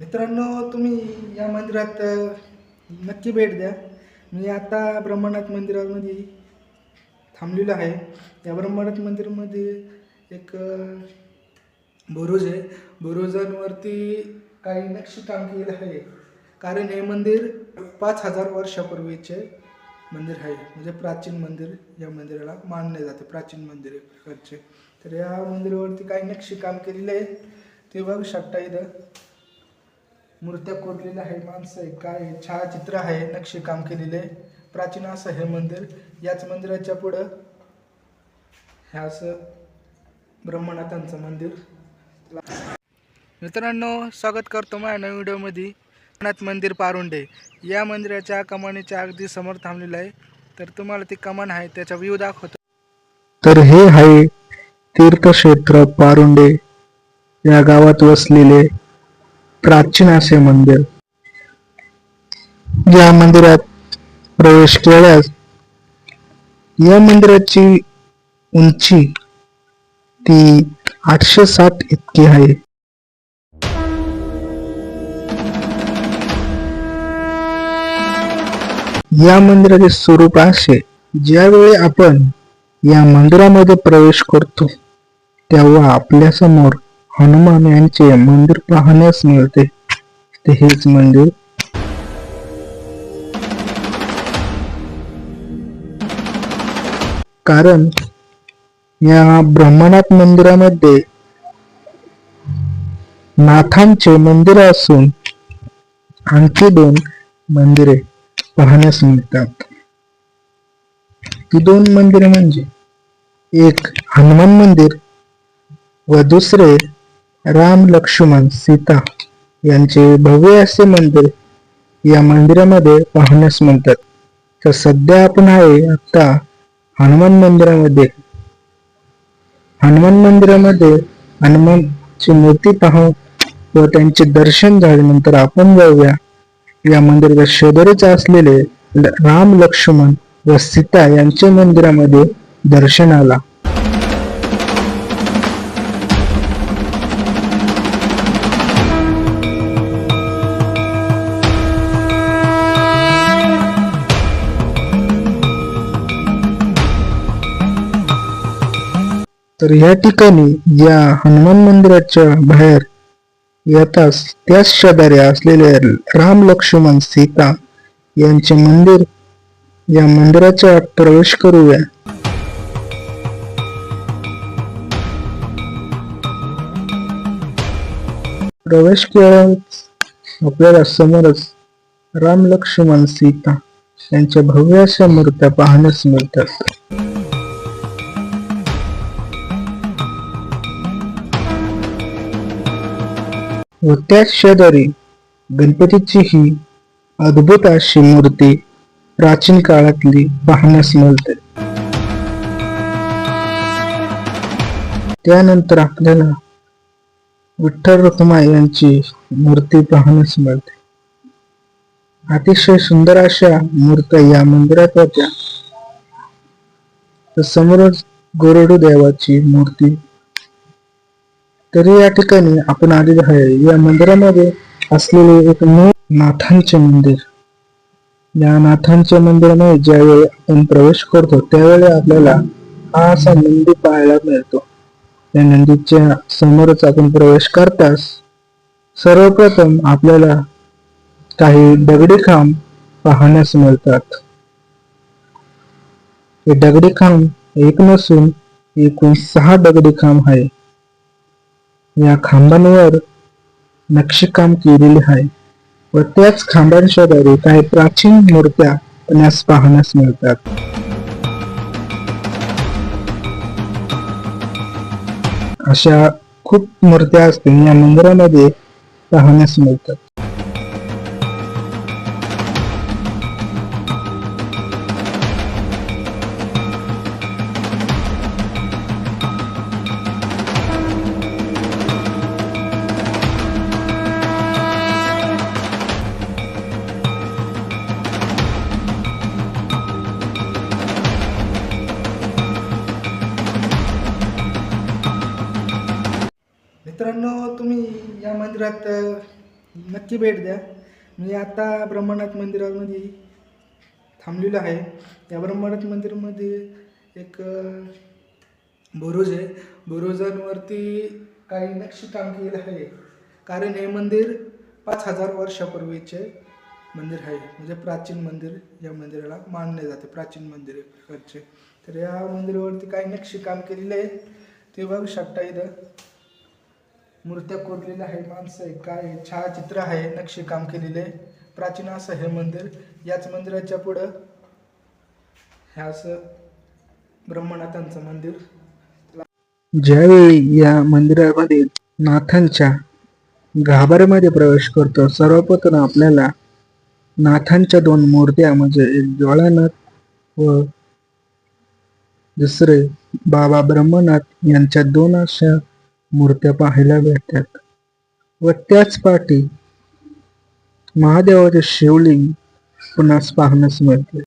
मित्रांनो तुम्ही या मंदिरात नक्की भेट द्या. मी आता ब्रह्मनाथ मंदिरामध्ये थांबलेलो आहे. या ब्रह्मनाथ मंदिरामध्ये एक बुरुज आहे. बुरुजांवरती काही नक्षीकाम केलेलं आहे. कारण हे मंदिर पाच हजार वर्षापूर्वीचे मंदिर आहे. म्हणजे प्राचीन मंदिर या मंदिराला मानले जाते. प्राचीन मंदिर प्रकारचे. तर या मंदिरावरती काही नक्षीकाम केलेलं आहे ते बघू शकता इथं. मूर्त्या कोरलेल्या आहे माणसं आहे काय आहे, छायाचित्र आहे नक्षीकाम केलेले प्राचीन असं हे मंदिर याच मंदिराच्या पुढं हे असं ब्रह्मनाथांचं मंदिर. मित्रांनो स्वागत करतो माझ्या नवीन व्हिडिओमध्ये. नाथ मंदिर पारुंडे. या मंदिराच्या कमानीच्या अगदी समोर थांबलेलं आहे. तर तुम्हाला ती कमान आहे त्याचा व्ह्यू दाखवतो. तर हे आहे तीर्थक्षेत्र पारुंडे. या गावात वसलेले प्राचीन असे मंदिर. या मंदिरात प्रवेश केल्यास या मंदिराची उंची ती आठशे सात इतकी आहे. या मंदिराचे स्वरूप असे ज्यावेळी आपण या मंदिरामध्ये प्रवेश करतो तेव्हा आपल्यासमोर हनुमान यांचे मंदिर पाहण्यास मिळते. ते हेच मंदिर. कारण या ब्रह्मनाथ मंदिरामध्ये नाथांचे मंदिर असून आणखी दोन मंदिरे पाहण्यास मिळतात. ती दोन मंदिरे म्हणजे एक हनुमान मंदिर व दुसरे राम लक्ष्मण सीता यांचे भव्य असे मंदिर या मंदिरामध्ये पाहण्यास म्हणतात. तर सध्या आपण आहे आता हनुमान मंदिरामध्ये. हनुमान मंदिरामध्ये हनुमानची मूर्ती पाहू व त्यांचे दर्शन झाल्यानंतर आपण जाऊया. या मंदिराच्या शेजारीच असलेले राम लक्ष्मण व सीता यांच्या मंदिरामध्ये दर्शनाला. तर या ठिकाणी या हनुमान मंदिराच्या बाहेर येताच त्याच शेजारी असलेले राम लक्ष्मण सीता यांचे मंदिर या मंदिराच्या आत प्रवेश करूया. प्रवेश केल्यावर आपल्याला समोरच राम लक्ष्मण सीता यांच्या भव्य अशा मूर्त्या पाहण्यास मिळतात. व त्याच शेजारी गणपतीची ही अद्भुत अशी मूर्ती प्राचीन काळातली पाहण्यास मिळते. त्यानंतर आपल्याला विठ्ठल रखुमाई यांची मूर्ती पाहण्यास मिळते. अतिशय सुंदर अशा मूर्त्या या मंदिरात होत्या. तर समोरच गोरडू देवाची मूर्ती तरी या ठिकाणी आपण आलेलो आहे. या मंदिरामध्ये असलेले एक मूळ नाथांचे मंदिर. या नाथांच्या मंदिरामध्ये ज्यावेळी आपण प्रवेश करतो त्यावेळी आपल्याला हा असा नंदी पाहायला मिळतो. या नंदीच्या समोरच आपण प्रवेश करताच सर्वप्रथम आपल्याला काही दगडी खांब पाहण्यास मिळतात. हे दगडी खांब एक नसून एकूण सहा दगडी खांब आहे. या खांबांवर नक्षीकाम केलेले आहे. व त्याच खांबांच्या द्वारे काही प्राचीन मूर्त्या आपणास पाहण्यास मिळतात. अशा खूप मूर्त्या असतील या मंदिरामध्ये पाहण्यास मिळतात. मंदिरात नक्की भेट द्या. म्हणजे आता ब्रह्मनाथ मंदिरामध्ये थांबलेलं आहे. या ब्रह्मनाथ मंदिरामध्ये एक बुरुज आहे. बुरुजांवरती काही नक्षीकाम केलं आहे. कारण हे मंदिर पाच हजार वर्षापूर्वीचे मंदिर आहे. म्हणजे प्राचीन मंदिर या मंदिराला मानले जाते. प्राचीन मंदिर तर या मंदिरावरती काही नक्षीकाम केलेले आहे ते बघू शकता इथं. मूर्त्या कोरलेल्या आहे माणसं आहे काय आहे, छायाचित्र आहे. नक्षीकाम केलेले आहे. प्राचीन असं हे मंदिर. याच मंदिराच्या पुढं हे असं ब्रह्मनाथांचं मंदिर. ज्यावेळी या मंदिरामध्ये नाथांच्या गाभाऱ्यामध्ये प्रवेश करतो सर्वप्रथम आपल्याला नाथांच्या दोन मूर्त्या म्हणजे एक ज्वाळानाथ व दुसरे बाबा ब्रह्मनाथ यांच्या दोन अशा मूर्त्या पाहायला भेटतात. व त्याच पाठी महादेवाचे शिवलिंग पुन्हा पाहण्यास मिळते.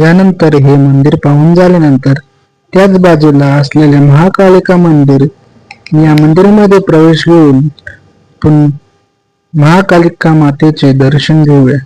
यानंतर हे मंदिर पाहून झाल्यानंतर त्याच बाजूला असलेले महाकालिका मंदिर या मंदिरामध्ये प्रवेश घेऊन पण महाकालिका मातेचे दर्शन घेऊया.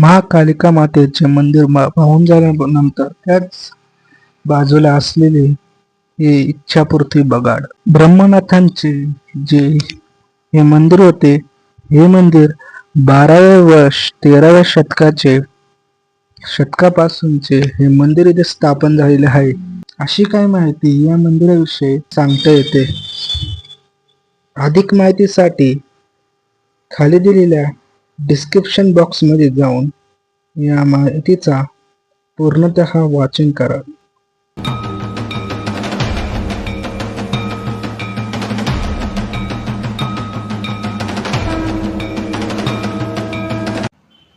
महाकालिका मातेचे मंदिर पाहून झाल्यानंतर त्याच बाजूला असलेले हे इच्छापूर्ती बगाड. ब्रह्मनाथांचे जे हे मंदिर होते हे मंदिर बाराव्या व तेराव्या शतकाचे शतकापासूनचे हे मंदिर इथे स्थापन झालेले आहे. अशी काय माहिती या मंदिराविषयी सांगता येते. अधिक माहितीसाठी खाली दिलेल्या डिस्क्रिप्शन बॉक्समध्ये जाऊन या माहितीचा पूर्णतः वाचन करा.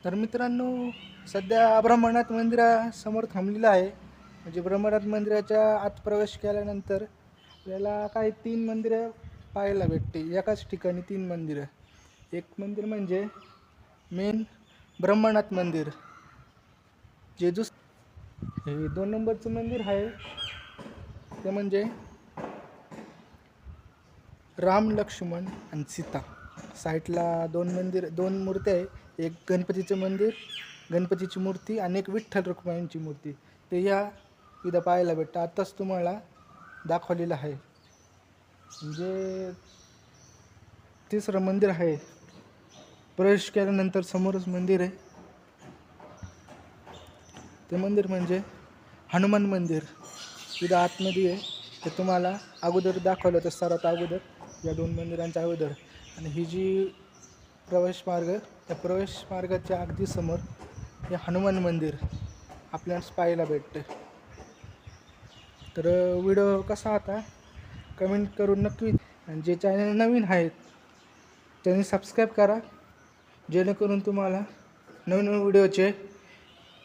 तर मित्रांनो सध्या ब्रह्मनाथ मंदिरासमोर थांबलेलं आहे. म्हणजे ब्रह्मनाथ मंदिराच्या आत प्रवेश केल्यानंतर आपल्याला काही तीन मंदिरं पाहायला भेटते एकाच ठिकाणी तीन मंदिरं. एक मंदिर म्हणजे मेन ब्रह्मनाथ मंदिर. जेजूस हे दोन नंबरचं मंदिर आहे. ते म्हणजे राम लक्ष्मण आणि सीता. साईटला दोन मंदिर दोन मूर्त्या आहे. एक गणपतीचं मंदिर गणपतीची मूर्ती आणि एक विठ्ठल रुक्माईंची मूर्ती. ते या इथं पाहायला भेटतं. आत्ताच तुम्हाला दाखवलेलं आहे. म्हणजे तिसरं मंदिर आहे. प्रवेश केल्यानंतर समोरच मंदिर आहे. ते मंदिर म्हणजे हनुमान मंदिर. तिथं आतमध्ये आहे. ते तुम्हाला अगोदर दाखवलं होतं सर्वात अगोदर या दोन मंदिरांच्या अगोदर. आणि ही जी प्रवेश मार्ग त्या प्रवेश मार्गाच्या अगदी समोर हे हनुमान मंदिर आपल्याला पाहायला भेटते तर व्हिडिओ कसा होता? कमेंट करून नक्की. आणि जे चॅनल नवीन आहेत त्यांनी सबस्क्राईब करा. जेणेकरून तुम्हाला नवीन नवीन व्हिडिओचे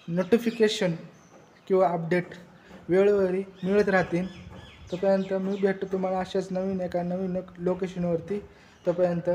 नोटिफिकेशन किंवा अपडेट वेळोवेळी मिळत राहतील. तोपर्यंत मी भेटतो तुम्हाला अशाच नवीन एका नवीन लोकेशनवरती. तोपर्यंत